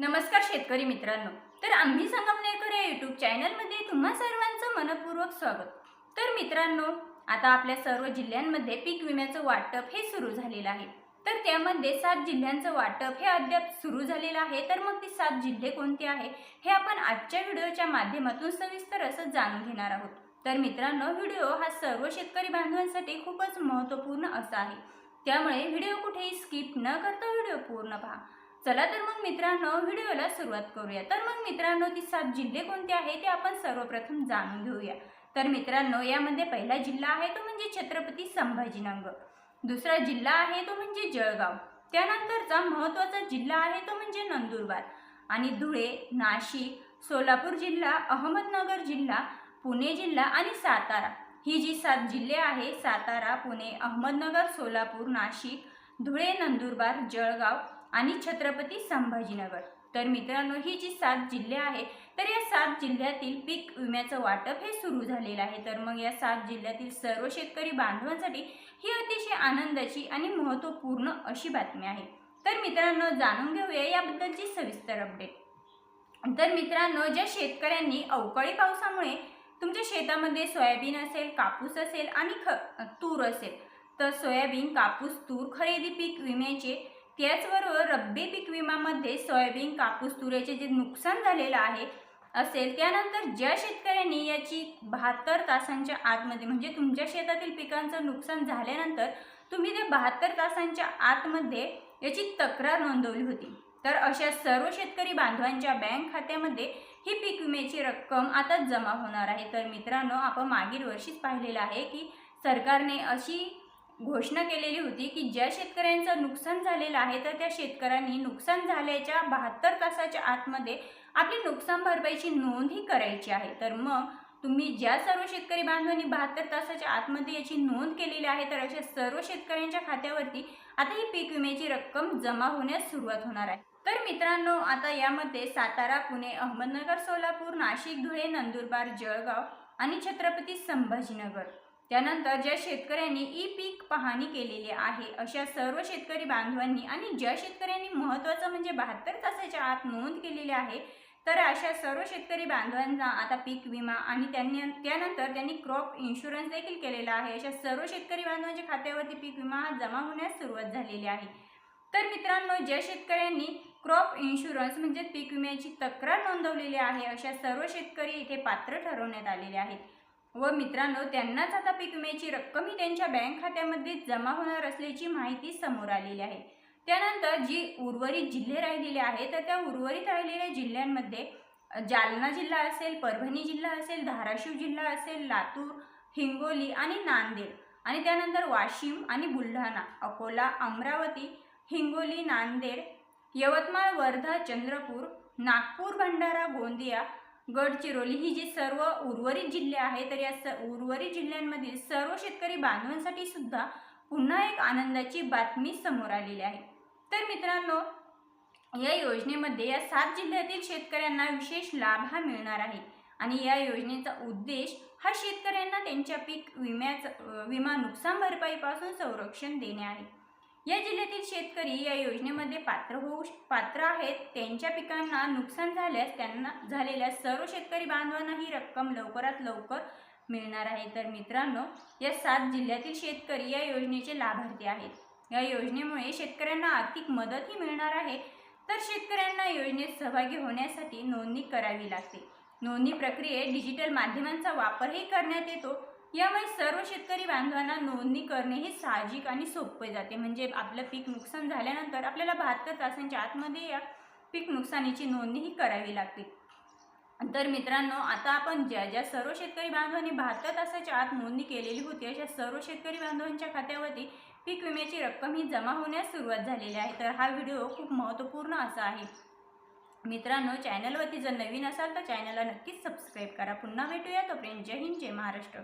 नमस्कार शेतकरी मित्रांनो. तर आम्ही संगमनेरकर या यूट्यूब चॅनलमध्ये तुम्हा सर्वांचं मनपूर्वक स्वागत. तर मित्रांनो आता आपल्या सर्व जिल्ह्यांमध्ये पीक विम्याचं वाटप हे सुरू झालेलं आहे. तर त्यामध्ये सात जिल्ह्यांचं वाटप हे अद्याप सुरू झालेलं आहे. तर मग ती सात जिल्हे कोणते आहे हे आपण आजच्या व्हिडिओच्या माध्यमातून सविस्तर असं जाणून घेणार आहोत. तर मित्रांनो व्हिडिओ हा सर्व शेतकरी बांधवांसाठी खूपच महत्त्वपूर्ण असा आहे. त्यामुळे व्हिडिओ कुठेही स्किप न करता व्हिडिओ पूर्ण पहा. चला तर मग मित्रांनो व्हिडिओला सुरुवात करूया. तर मग मित्रांनो ती सात जिल्हे कोणते आहे ते आपण सर्वप्रथम जाणून घेऊया. तर मित्रांनो यामध्ये पहिला जिल्हा आहे तो म्हणजे छत्रपती संभाजीनगर. दुसरा जिल्हा आहे तो म्हणजे जळगाव. त्यानंतरचा महत्त्वाचा जिल्हा आहे तो म्हणजे नंदुरबार. आणि धुळे नाशिक सोलापूर जिल्हा अहमदनगर जिल्हा पुणे जिल्हा आणि सातारा. ही जी सात जिल्हे आहे सातारा पुणे अहमदनगर सोलापूर नाशिक धुळे नंदुरबार जळगाव आणि छत्रपती संभाजीनगर. तर मित्रांनो ही जी सात जिल्हे आहे तर या सात जिल्ह्यातील पीक विम्याचं वाटप हे सुरू झालेलं आहे. तर मग या सात जिल्ह्यातील सर्व शेतकरी बांधवांसाठी ही अतिशय आनंदाची आणि महत्त्वपूर्ण अशी बातमी आहे. तर मित्रांनो जाणून घेऊया याबद्दलची सविस्तर अपडेट तर मित्रांनो ज्या शेतकऱ्यांनी अवकाळी पावसामुळे तुमच्या शेतामध्ये सोयाबीन असेल कापूस असेल आणि ख तूर असेल तर सोयाबीन कापूस तूर खरेदी पीक विम्याचे त्याचबरोबर रब्बी पीक विम्यामध्ये सोयाबीन कापूस तुऱ्याचे जे नुकसान झालेलं आहे असेल त्यानंतर ज्या शेतकऱ्यांनी याची बहात्तर तासांच्या आतमध्ये म्हणजे तुमच्या शेतातील पिकांचं नुकसान झाल्यानंतर तुम्ही ते बहात्तर तासांच्या आतमध्ये याची तक्रार नोंदवली होती. तर अशा सर्व शेतकरी बांधवांच्या बँक खात्यामध्ये ही पीक विम्याची रक्कम आता जमा होणार आहे. तर मित्रांनो आपण मागील वर्षीच पाहिलेलं आहे की सरकारने अशी घोषणा केलेली होती की ज्या शेतकऱ्यांचं नुकसान झालेलं आहे तर त्या शेतकऱ्यांनी नुकसान झाल्याच्या बहात्तर तासाच्या आतमध्ये आपली नुकसान भरपाईची नोंदही करायची आहे. तर मग तुम्ही ज्या सर्व शेतकरी बांधवांनी बहात्तर तासाच्या आतमध्ये याची नोंद केलेली आहे तर अशा सर्व शेतकऱ्यांच्या खात्यावरती आता ही पीक विम्याची रक्कम जमा होण्यास सुरुवात होणार आहे. तर मित्रांनो आता यामध्ये सातारा पुणे अहमदनगर सोलापूर नाशिक धुळे नंदुरबार जळगाव आणि छत्रपती संभाजीनगर. त्यानंतर ज्या शेतकऱ्यांनी ई पीक पाहणी केलेली आहे अशा सर्व शेतकरी बांधवांनी आणि ज्या शेतकऱ्यांनी महत्त्वाचं म्हणजे बहात्तर तासाच्या आत नोंद केलेली आहे तर अशा सर्व शेतकरी बांधवांना आता पीक विमा आणि त्यांनी त्यानंतर त्यांनी क्रॉप इन्शुरन्स देखील केलेला आहे अशा सर्व शेतकरी बांधवांच्या खात्यावरती पीक विमा हा जमा होण्यास सुरुवात झालेली आहे. तर मित्रांनो ज्या शेतकऱ्यांनी क्रॉप इन्शुरन्स म्हणजे पीक विम्याची तक्रार नोंदवलेली आहे अशा सर्व शेतकरी इथे पात्र ठरवण्यात आलेले आहेत. व मित्रांनो त्यांनाच आता पीक विम्याची रक्कम ही त्यांच्या बँक खात्यामध्ये जमा होणार असल्याची माहिती समोर आलेली आहे. त्यानंतर जी उर्वरित जिल्हे राहिलेले आहेत तर त्या उर्वरित राहिलेल्या जिल्ह्यांमध्ये जालना जिल्हा असेल परभणी जिल्हा असेल धाराशिव जिल्हा असेल लातूर हिंगोली आणि नांदेड. आणि त्यानंतर वाशिम आणि बुलढाणा अकोला अमरावती हिंगोली नांदेड यवतमाळ वर्धा चंद्रपूर नागपूर भंडारा गोंदिया गडचिरोली ही जी सर्व उर्वरित जिल्हे आहेत तर या स उर्वरित जिल्ह्यांमधील सर्व शेतकरी बांधवांसाठी सुद्धा पुन्हा एक आनंदाची बातमी समोर आलेली आहे. तर मित्रांनो या योजनेमध्ये या सात जिल्ह्यातील शेतकऱ्यांना विशेष लाभ हा मिळणार आहे. आणि या योजनेचा उद्देश हा शेतकऱ्यांना त्यांच्या पीक विम्याचा विमा नुकसान भरपाईपासून संरक्षण देणे आहे. या जिल्ह्यातील शेतकरी या योजनेमध्ये पात्र होऊ पात्र आहेत. त्यांच्या पिकांना नुकसान झाल्यास त्यांना झालेल्या सर्व शेतकरी बांधवांना ही रक्कम लवकरात लवकर मिळणार आहे. तर मित्रांनो या सात जिल्ह्यातील शेतकरी या योजनेचे लाभार्थी आहेत. या योजनेमुळे शेतकऱ्यांना आर्थिक मदतही मिळणार आहे. तर शेतकऱ्यांना योजनेत सहभागी होण्यासाठी नोंदणी करावी लागते. नोंदणी प्रक्रियेत डिजिटल माध्यमांचा वापरही करण्यात येतो. यामुळे सर्व शेतकरी बांधवांना नोंदणी करणे हे साहजिक आणि सोपे जाते. म्हणजे आपलं पीक नुकसान झाल्यानंतर आपल्याला बहात्तर तासांच्या आतमध्ये या पीक नुकसानीची नोंदणी ही करावी लागते. तर मित्रांनो आता आपण ज्या ज्या सर्व शेतकरी बांधवांनी बहात्तर तासाच्या आत नोंदणी केलेली होती अशा सर्व शेतकरी बांधवांच्या खात्यावरती पीक विम्याची रक्कम ही जमा होण्यास सुरुवात झालेली आहे. तर हा व्हिडिओ खूप महत्त्वपूर्ण असा आहे. मित्रांनो चॅनलवरती जर नवीन असाल तर चॅनलला नक्कीच सबस्क्राईब करा. पुन्हा भेटूया. तोपर्यंत जय हिंद जय महाराष्ट्र.